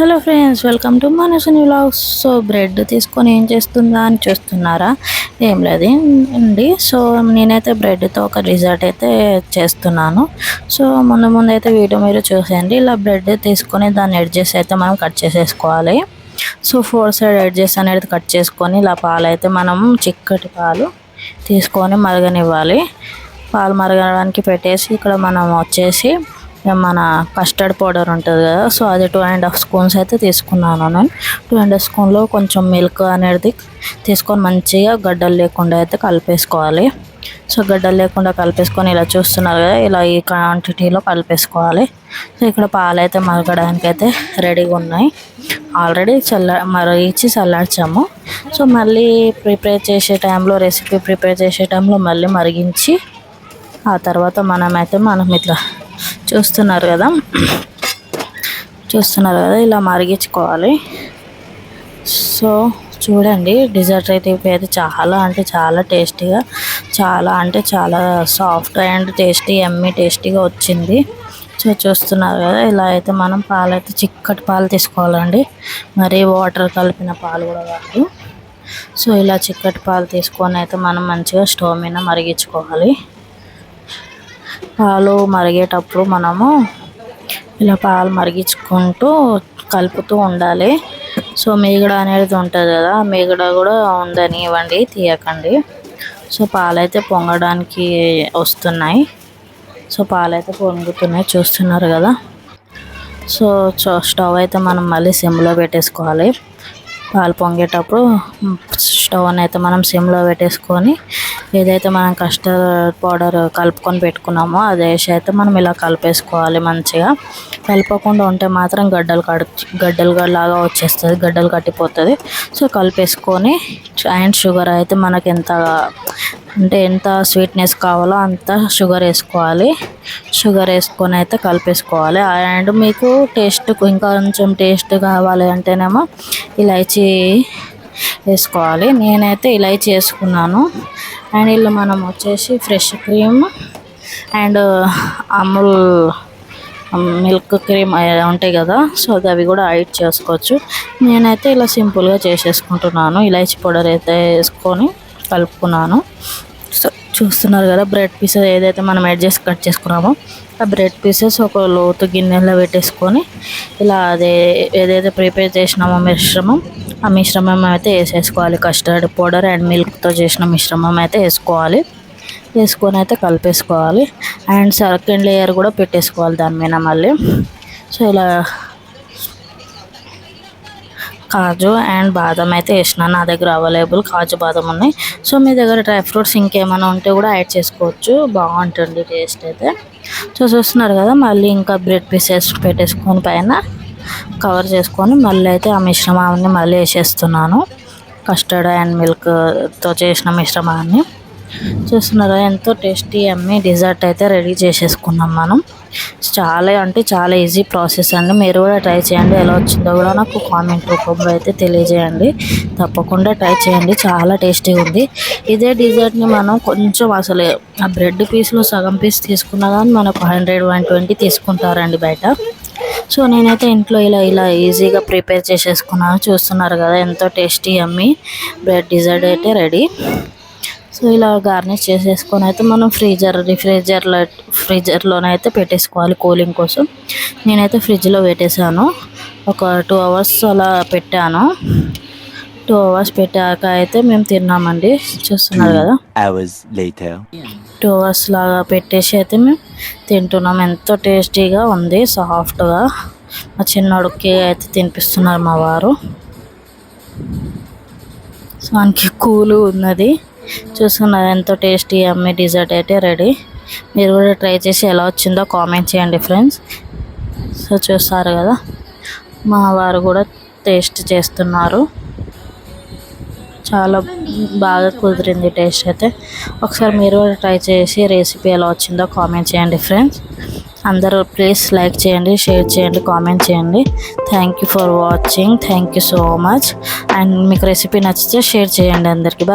Hello friends welcome to మనసుని vlogs so bread తీసుకొని ఏం చేస్తుందా అని చూస్తున్నారా? ఏం లేదు అండి. సో నేనైతే బ్రెడ్తో ఒక డిజర్ట్ అయితే చేస్తున్నాను. సో ముందు ముందు అయితే వీడియో మీరు చూసేయండి. ఇలా బ్రెడ్ తీసుకొని దాన్ని ఎడ్జెస్ అయితే మనం కట్ చేసేసుకోవాలి. సో ఫోర్ సైడ్ ఎడ్జెస్ అనేది కట్ చేసుకొని ఇలా పాలు అయితే మనం చిక్కటి పాలు తీసుకొని మరగనివ్వాలి. పాలు మరగడానికి పెట్టేసి ఇక్కడ మనం వచ్చేసి మన కస్టర్డ్ పౌడర్ ఉంటుంది కదా సో అది టూ అండ్ హాఫ్ స్పూన్స్ అయితే తీసుకున్నాను నేను. టూ అండ్ హాఫ్ స్పూన్లో కొంచెం మిల్క్ అనేది తీసుకొని మంచిగా గడ్డలు లేకుండా అయితే కలిపేసుకోవాలి. సో గడ్డలు లేకుండా కలిపేసుకొని ఇలా చూస్తున్నారు కదా ఇలా ఈ క్వాంటిటీలో కలిపేసుకోవాలి. సో ఇక్కడ పాలు అయితే మరగడానికి అయితే రెడీగా ఉన్నాయి. ఆల్రెడీ చల్ల మరిగించి చల్లార్చాము. సో మళ్ళీ ప్రిపేర్ చేసే టైంలో రెసిపీ ప్రిపేర్ చేసే టైంలో మళ్ళీ మరిగించి ఆ తర్వాత మనమైతే మనం ఇట్లా చూస్తున్నారు కదా. చూస్తున్నారు కదా ఇలా మరిగించుకోవాలి. సో చూడండి డిజర్ట్ అయితే అయితే చాలా అంటే చాలా టేస్టీగా చాలా అంటే చాలా సాఫ్ట్ అండ్ టేస్టీ ఎమ్మి టేస్టీగా వచ్చింది. సో చూస్తున్నారు కదా ఇలా అయితే మనం పాలు అయితే చిక్కటి పాలు తీసుకోవాలండి. మరి వాటర్ కలిపిన పాలు కూడా కాదు. సో ఇలా చిక్కటి పాలు తీసుకొని అయితే మనం మంచిగా స్టవ్ మీద మరిగించుకోవాలి. పాలు మరిగేటప్పుడు మనము ఇలా పాలు మరిగించుకుంటూ కలుపుతూ ఉండాలి. సో మీగడ అనేది ఉంటుంది కదా మీగడ కూడా ఉండనివ్వండి తీయకండి. సో పాలైతే పొంగడానికి వస్తున్నాయి. సో పాలైతే పొంగుతున్నాయి చూస్తున్నారు కదా. సో స్టవ్ అయితే మనం మళ్ళీ సిమ్లో పెట్టేసుకోవాలి. పాలు పొంగేటప్పుడు స్టవ్ అయితే మనం సిమ్లో పెట్టేసుకొని ఏదైతే మనం కస్టర్డ్ పౌడర్ కలుపుకొని పెట్టుకున్నామో అది వేసి అయితే మనం ఇలా కలిపేసుకోవాలి మంచిగా. కలపకుండా ఉంటే మాత్రం గడ్డలు కడు గడ్డలు లాగా వచ్చేస్తుంది గడ్డలు కట్టిపోతుంది. సో కలిపేసుకొని అండ్ షుగర్ అయితే మనకి ఎంత అంటే ఎంత స్వీట్నెస్ కావాలో అంత షుగర్ వేసుకోవాలి. షుగర్ వేసుకొని అయితే కలిపేసుకోవాలి. అండ్ మీకు టేస్ట్ ఇంకా కొంచెం టేస్ట్ కావాలి అంటేనేమో ఇలాచీ వేసుకోవాలి. నేనైతే ఇలాచీ వేసుకున్నాను. అండ్ ఇలా మనం వచ్చేసి fresh cream and Amul milk cream ఉంటాయి కదా సో అది అవి కూడా యాడ్ చేసుకోవచ్చు. నేనైతే ఇలా సింపుల్గా చేసేసుకుంటున్నాను. ఇలాచి పౌడర్ అయితే వేసుకొని కలుపుకున్నాను. సో చూస్తున్నారు కదా బ్రెడ్ పీసెస్ ఏదైతే మనం యాడ్ చేసి కట్ చేసుకున్నామో ఆ బ్రెడ్ పీసెస్ ఒక లోతు గిన్నెలో పెట్టేసుకొని ఇలా అదే ఏదైతే ప్రిపేర్ చేసినామో మిశ్రమం ఆ మిశ్రమం అయితే వేసేసుకోవాలి. కస్టర్డ్ పౌడర్ అండ్ మిల్క్తో చేసిన మిశ్రమం అయితే వేసుకోవాలి. వేసుకొని అయితే కలిపేసుకోవాలి. అండ్ సెకండ్ లేయర్ కూడా పెట్టేసుకోవాలి దాని మీద మళ్ళీ. సో ఇలా కాజు అండ్ బాదం అయితే వేసిన నా దగ్గర అవైలబుల్ కాజు బాదం ఉన్నాయి. సో మీ దగ్గర డ్రై ఫ్రూట్స్ ఇంకేమైనా ఉంటే కూడా యాడ్ చేసుకోవచ్చు. బాగుంటుంది టేస్ట్ అయితే. సో చూస్తున్నారు కదా మళ్ళీ ఇంకా బ్రెడ్ పీసెస్ పెట్టేసుకొని పైన కవర్ చేసుకొని మళ్ళీ అయితే ఆ మిశ్రమాన్ని మళ్ళీ వేసేస్తున్నాను. కస్టర్డ్ అండ్ మిల్క్తో చేసిన మిశ్రమాన్ని. చూస్తున్నారా? ఎంతో టేస్టీ అమ్మి డిజర్ట్ అయితే రెడీ చేసేసుకున్నాం మనం. చాలా అంటే చాలా ఈజీ ప్రాసెస్ అండి. మీరు కూడా ట్రై చేయండి. ఎలా వచ్చిందో కూడా నాకు కామెంట్ రూపంలో అయితే తెలియజేయండి. తప్పకుండా ట్రై చేయండి. చాలా టేస్టీగా ఉంది. ఇదే డిజర్ట్ని మనం కొంచెం అసలు ఆ బ్రెడ్ పీస్లో సగం పీస్ తీసుకున్నా కానీ మనకు హండ్రెడ్ వన్ ట్వంటీ తీసుకుంటారండి బయట. సో నేనైతే ఇంట్లో ఇలా ఇలా ఈజీగా ప్రిపేర్ చేసేసుకున్నాను చూస్తున్నారు కదా ఎంతో టేస్టీ అమ్మి బ్రెడ్ డిజర్ట్ అయితే రెడీ సో ఇలా గార్నిష్ చేసేసుకొని అయితే మనం ఫ్రీజర్ రిఫ్రిజర్లో ఫ్రీజర్లోనైతే పెట్టేసుకోవాలి కూలింగ్ కోసం. నేనైతే ఫ్రిడ్జ్లో పెట్టేశాను. ఒక టూ అవర్స్ అలా పెట్టాను. టూ అవర్స్ పెట్టాక అయితే మేము తిన్నామండి. చూస్తున్నారు కదా. టూ అవర్స్ లాగా పెట్టేసి అయితే మేము తింటున్నాం. ఎంతో టేస్టీగా ఉంది సాఫ్ట్గా. మా చిన్నోడికి అయితే తినిపిస్తున్నారు మా వారు. సో మనకి కూలు ఉన్నది. చూస్తున్నారు ఎంతో టేస్టీ అమ్మే డిజర్ట్ అయితే రెడీ. మీరు కూడా ట్రై చేసి ఎలా వచ్చిందో కామెంట్ చేయండి ఫ్రెండ్స్. సో చూస్తారు కదా. మా వారు కూడా టేస్ట్ చేస్తున్నారు. చాలా బాగా కుదిరింది టేస్ట్ అయితే. ఒకసారి మీరు కూడా ట్రై చేసి రెసిపీ ఎలా వచ్చిందో కామెంట్ చేయండి ఫ్రెండ్స్. అందరూ ప్లీజ్ లైక్ చేయండి షేర్ చేయండి కామెంట్ చేయండి. Thank you for watching thank you so much and మీకు రెసిపీ నచ్చితే షేర్ చేయండి అందరికీ.